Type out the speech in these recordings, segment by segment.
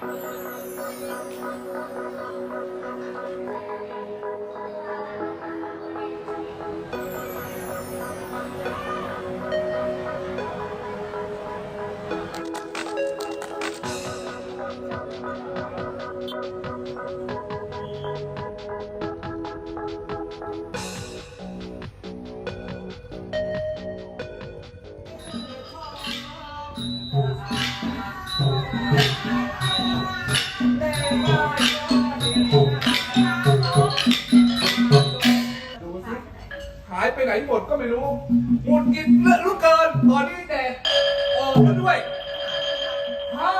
ดู ไปไหนหมดก็ไม่รู้หงุดหงิดเลือดรู้เกิน ตอนนี้แดดออกมาด้วย ฮะ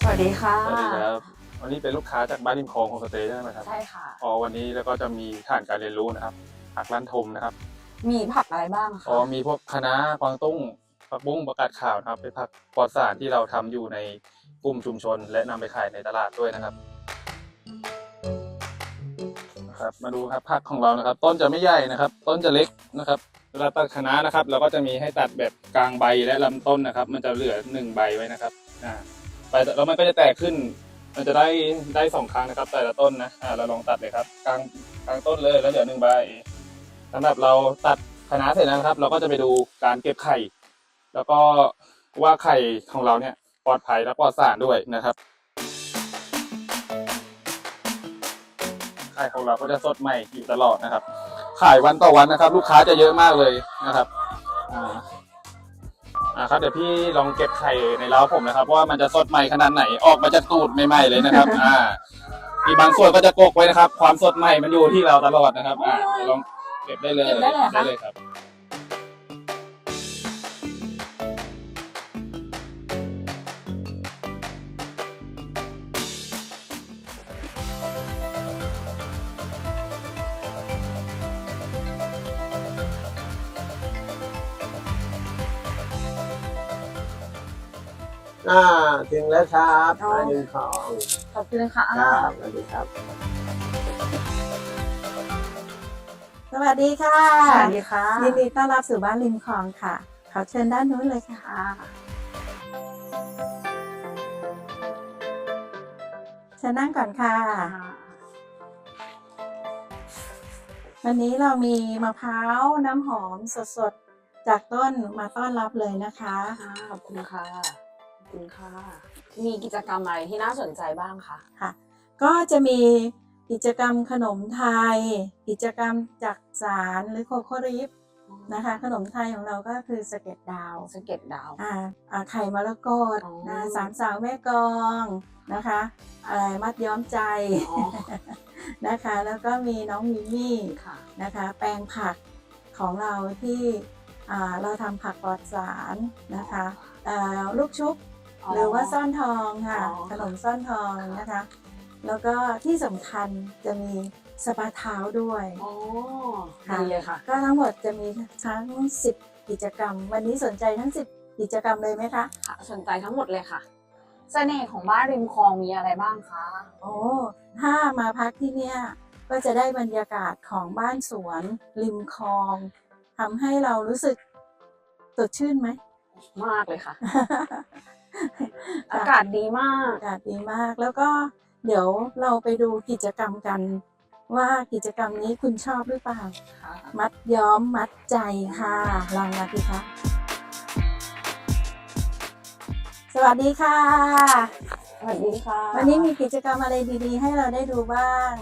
สวัสดีค่ะ สวัสดีครับ วันนี้เป็นลูกค้าจากบ้านริมคลองโฮมสเตย์ใช่ไหมครับใช่ค่ะ อ๋อวันนี้แล้วก็จะมีฐานการเรียนรู้นะครับผักล้านทมนะครับ มีผักอะไรบ้างคะอ๋อมีพวกคะน้ากวางตุ้งผักบุ้งประกาศข่าวนะครับเป็นผักปลอดสารที่เราทำอยู่ในกลุ่มชุมชน และนำไปขายในตลาดด้วยนะครับนะครับ มาดูครับผักของเรานะครับ ต้นจะไม่ใหญ่นะครับ ต้นจะเล็กนะครับเวลาตัดคะน้านะครับ เราก็จะมีให้ตัดแบบกลางใบและลำต้นนะครับ มันจะเหลือหนึ่งใบไว้นะครับอ่าใบแล้วมันก็จะแตกขึ้น มันจะได้ได้สองครั้งนะครับ แต่ละต้นนะอ่าเราลองตัดเลยครับกลางกลางต้นเลยแล้วเหลือหนึ่งใบสำหรับเราตัดคะน้าเสร็จแล้วนะครับ เราก็จะไปดูการเก็บไข่ แล้วก็ว่าไข่ของเราเนี่ยปลอดภัยและปลอดสารด้วยนะครับไข่ของเราก็จะสดใหม่อยู่ตลอดนะครับ ขายวันต่อวันนะครับ ลูกค้าจะเยอะมากเลยนะครับอ่า อ่าครับเดี๋ยวพี่ลองเก็บไข่ในเล้าผมนะครับว่ามันจะสดใหม่ขนาดไหนออกมาจากตูดใหม่ๆเลยนะครับ อ่ามีบางส่วนก็จะโกกไว้นะครับ ความสดใหม่มันอยู่ที่เราตลอดนะครับ อ่าลองเก็บได้เลยเก็บได้เลยเหรอคะ เลยครับ อ่าถึงแล้วครับมาหนึ่งของขอบคุณค่ะ ครับสวัสดีครับ สวัสดีค่ะสวัสดีค่ะยินดีต้อนรับสู่บ้านริมคลองค่ะ ขอเชิญด้านนู้นเลยค่ะค่ะเชิญนั่งก่อนค่ะ วันนี้เรามีมะพร้าวน้ำหอมสดๆ จากต้นมาต้อนรับเลยนะคะค่ะขอบคุณค่ะขอบ คุณค่ะ มีกิจกรรมอะไรที่น่าสนใจบ้างคะค่ะ ก็จะมีกิจกรรมขนมไทย กิจกรรมจักสารหรือโคโคริฟนะคะ ขนมไทยของเราก็คือสะเก็ดดาวสะเก็ดดาวอ่าอ่าไข่มรกตอ๋อนะสามสาวแม่กลองนะคะอะไรมัดย้อมใจอ๋อนะคะ แล้วก็มีน้องมิมี่ค่ะนะคะ แปลงผักของเราที่อ่าเราทำผักปลอดสารนะคะอ่าลูกชุบ หรือว่าซ่อนทองค่ะอ๋อ ขนมซ่อนทองนะคะ แล้วก็ที่สำคัญจะมีสปาเท้าด้วยอ๋อค่ะดีเลยค่ะ ก็ทั้งหมดจะมีทั้ง 10 กิจกรรม วันนี้สนใจทั้ง 10 กิจกรรมเลยไหมคะ ค่ะสนใจทั้งหมดเลยค่ะ เสน่ห์ของบ้านริมคลองมีอะไรบ้างคะ โอ้ถ้ามาพักที่เนี่ยก็จะได้บรรยากาศของบ้านสวนริมคลองทำให้เรารู้สึกสดชื่นไหม มากเลยค่ะ อากาศดีมาก อากาศดีมาก แล้วก็เดี๋ยวเราไปดูกิจกรรมกัน ว่ากิจกรรมนี้คุณชอบหรือเปล่าค่ะมัดย้อมมัดใจค่ะลองมาสิคะสวัสดีค่ะ สวัสดีค่ะ วันนี้มีกิจกรรมอะไรดีๆ ให้เราได้ดูบ้าง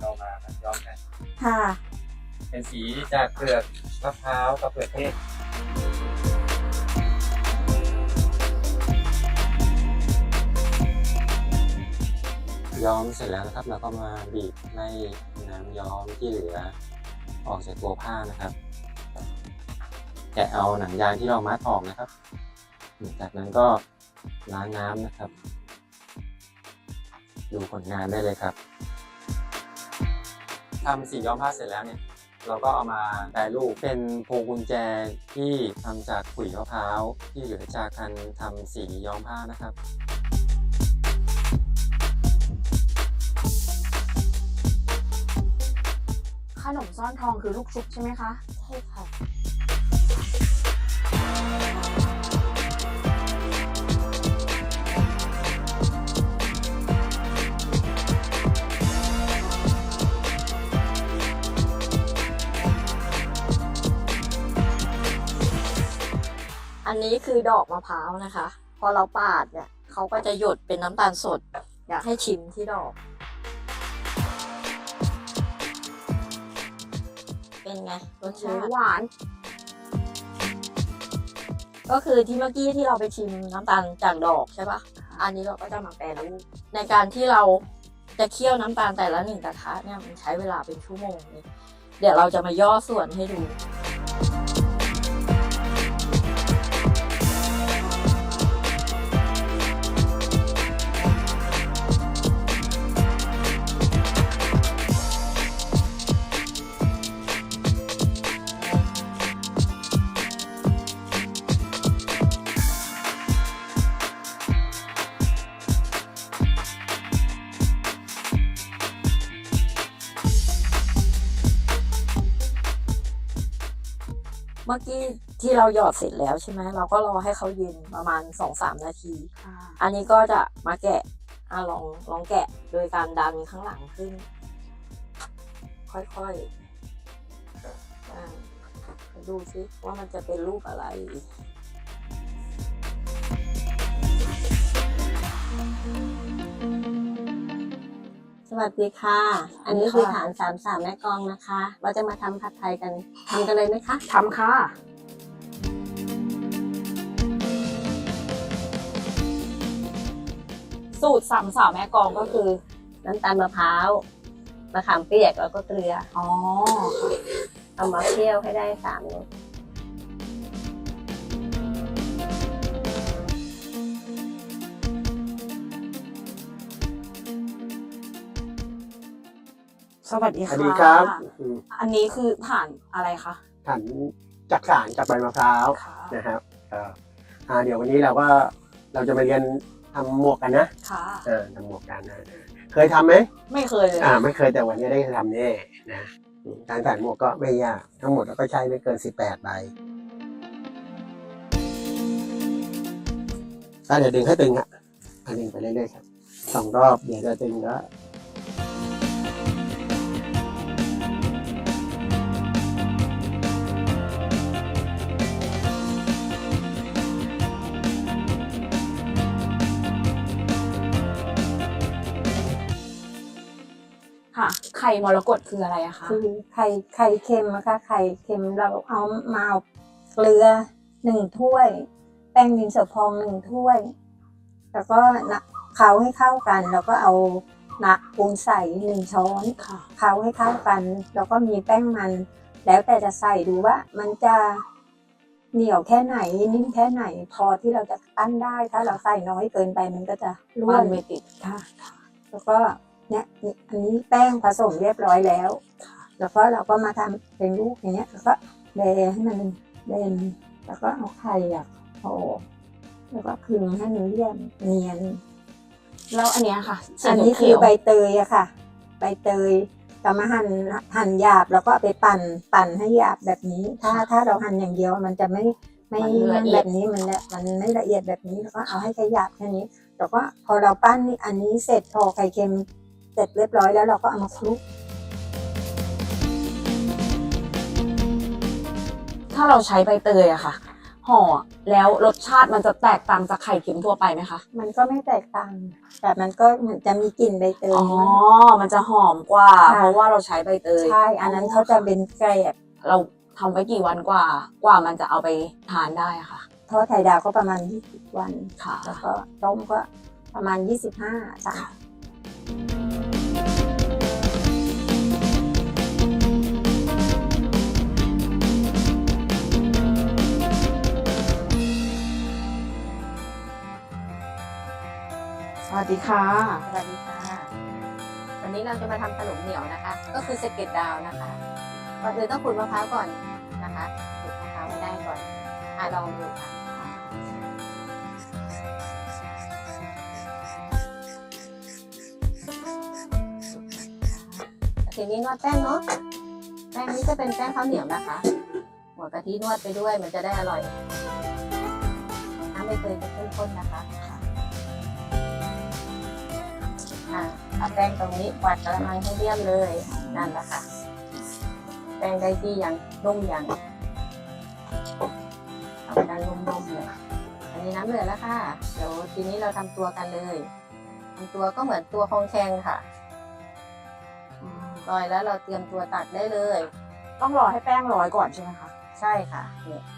เรามาย้อมกัน ค่ะ เป็นสีจากเปลือกมะพร้าวกับเปลือกเทศ ย้อมเสร็จแล้วนะครับ เราก็มาบีบไล่น้ำย้อมที่เหลือ ออกจากตัวผ้านะครับ แกะเอาหนังยางที่เรามัดออกนะครับ จากนั้นก็ล้างน้ำนะครับ ดูผลงานได้เลยครับทำสีย้อมผ้าเสร็จแล้วเนี่ยเราก็เอามาแปรรูปเป็นพวงกุญแจที่ทำจากขุยมะพร้าวที่เหลือจากการทำสีย้อมผ้านะครับ นมซ่อนทองคือลูกชุบใช่ไหมคะ ใช่ค่ะ อันนี้คือดอกมะพร้าวนะคะ พอเราปาดเนี่ยเขาก็จะหยดเป็นน้ำตาลสด อยากให้ชิมที่ดอก เป็นไงรสหชาติวาน ก็คือที่เมื่อกี้ที่เราไปชิมน้ำตาลจากดอกใช่ปะอันนี้เราก็จะมาแปรรูปในการที่เราจะเคี่ยวน้ำตาลแต่ละหนึ่งกระทะเนี่ยมันใช้เวลาเป็นชั่วโมงเลยเดี๋ยวเราจะมาย่อส่วนให้ดู เมื่อกี้ที่เราหยอดเสร็จแล้วใช่ไหมเราก็รอให้เขาเย็นประมาณสองสามนาทีค่ะอันนี้ก็จะมาแกะอะลองลองแกะโดยการดันข้างหลังขึ้น ค่อยๆอ่าดูซิว่ามันจะเป็นรูปอะไร วัสดีค่ะ อันนี้คือฐานสามสามแม่กลองนะคะ เราจะมาทำผัดไทยกันทำกันเลยไหมคะ ทำค่ะ สูตรสามสาวแม่กลองก็คือ น้ำตาลมะพร้าวมะขามเปียกแล้วก็เกลือ อ๋อ เอามาเคี่ยวให้ได้สามรส สวัสดีสค่ะวัสดีครับอืมอันนี้คือผ่านอะไรคะขันจากสารจากใบมะพร้าวค่ะนะครับเอ่ออ่าเดี๋ยววันนี้เราก็เราจะมาเรียนทำหมวกกันนะค่ะ อ่าทำหมวกกันนะเคยทำไหมไม่เคยเลยอ่าไม่เคยแต่วันนี้ได้ทำแน่นะอืมการใส่หมวกก็ไม่ยากทั้งหมดเราก็ใช้ไม่เกิน 18ใบก็เดี๋ยวดึงให้ตึงอะอะดึงไปเรื่อยๆครับสองรอบเดี๋ยวจะตึงก็ค่ะ ข่มรกตคืออะไรอะคะคือไข่ไข่เค็มนะคะไข่เค็มเราเอามาเอาเกลือหนึ่งถ้วย แป้งดินสอพองหนึ่งถ้วย แล้วก็นะเคล้าให้เข้ากัน แล้วก็เอานะปูนใส่หนึ่งช้อนค่ะเคล้าให้เข้ากัน แล้วก็มีแป้งมัน แล้วแต่จะใส่ดูว่ามันจะเหนียวแค่ไหนนิ่มแค่ไหนพอที่เราจะปั้นได้ถ้าเราใส่น้อยเกินไปมันก็จะร่วปั้นนไม่ติดค่ะ แล้วก็ เนี่ยอันนี้แป้งผสมเรียบร้อยแล้ว แล้วก็เราก็มาทำเป็นลูกอย่างเงี้ยแล้วก็เบให้มันเบนแล้วก็เอาไข่อะห่อแล้วก็คลึงให้มันเรียบเนียน แล้วอันเนี้ยค่ะสีอันนี้คืเขีอยวใบเตยอะค่ะ ใบเตยก็มาหั่นหั่นหยาบแล้วก็เอาไปปั่นปั่นให้หยาบแบบนี้ ถ้าถ้าเราหั่นอย่างเดียวมันจะไม่ไม่มันแบบนี้มันละมันไม่ละเอียดแบบนี้แล้วก็เอาให้แค่หยาบแค่นี้แล้วก็พอเราปั้นนี่อันนี้เสร็จพอไข่เค็มเส ร็จเรียบร้อยแล้วเราก็เอามาคลุก ถ้าเราใช้ใบเตยอะค่ะห่อแล้วรสชาติมันจะแตกต่างจากไข่เค็มทั่วไปไหมคะมันก็ไม่แตกต่าง แต่มันก็เหมือนจะมีกลิ่นใบเตยอ๋อ มันจะหอมกว่าค่ะเพราะว่าเราใช้ใบเตยใช่ อันนั้นเขาจะเป็นแกรบเราทำไว้กี่วันกว่า กว่ามันจะเอาไปทานได้อะค่ะทอดไข่ดาวก็ประมาณ 20 วันค่ะ แล้วก็ต้มก็ประมาณ 25สา ดีค่ะ สวัสดีค่ะวันนี้เราจะมาทำขนมเหนียวนะคะ ก็คือสเก็ดดาวนะคะก่อนอื่นต้องขูดมะพร้าวก่อนนะคะขูดมะพร้าวให้ได้ก่อนอะลองดูค่ะทีนี้นวดแป้งเนาะแป้งนี้จะเป็นแป้งข้าวเหนียวนะคะ หัวกะทินวดไปด้วยมันจะได้อร่อยน้ำใบเตยจะเข้มข้นนะคะ เอาแป้งตรงนี้กวาดกระมังให้เรียบเลยนั่นแหละค่ะ แป้งได้ที่ยังนุ่มยังเอาด้านนุ่มๆเลยอันนี้น้ำเหลือแล้วค่ะ เดี๋ยวทีนี้เราทำตัวกันเลยทำตัวก็เหมือนตัวคองแคงค่ะอืมลอยแล้วเราเตรียมตัวตักได้เลย ต้องรอให้แป้งร้อยก่อนใช่ไหมคะ ใช่ค่ะนี่เ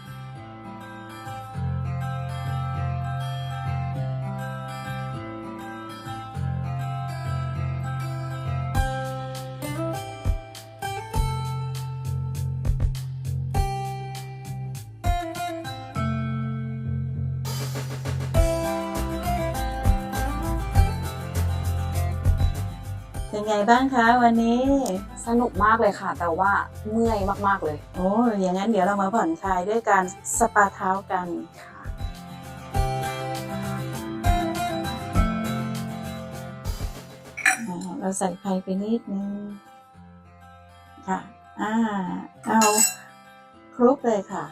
ป็นไงบ้างคะวันนี้ สนุกมากเลยค่ะ แต่ว่าเมื่อยมากๆเลย โอ้อย่างนั้นเดี๋ยวเรามาผ่อนคลายด้วยการสปาเท้ากันค่ะอ่าเราใส่ไข่ไปนิดนึงค่ะ อ่า เอาคลุกเลยค่ะ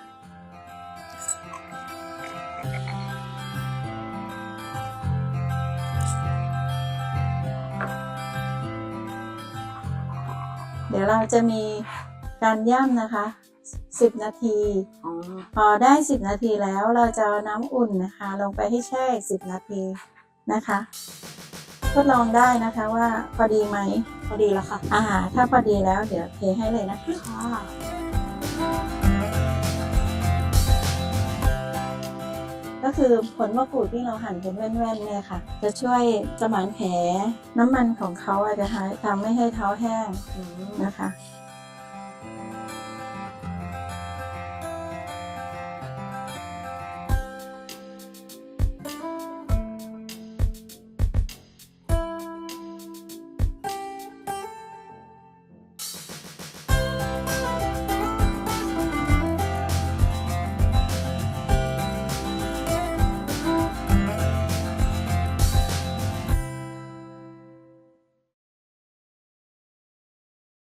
เดี๋ยวเราจะมีการย่ำนะคะ 10 นาทีอ๋อพอได้ 10 นาทีแล้วเราจะเอาน้ำอุ่นนะคะ ลงไปให้แช่อีก10 นาทีนะคะ ทดลองได้นะคะว่าพอดีไหมพอดีแล้วค่ะ อ่า ถ้าพอดีแล้วเดี๋ยวเทให้เลยนะคะ ก็คือผลมะกรูดที่เราหั่นเป็นแว่นๆเนี่ยค่ะ จะช่วยสมานแผลน้ำมันของเขาอาจจะหายทำไม่ให้เท้าแห้งนะคะ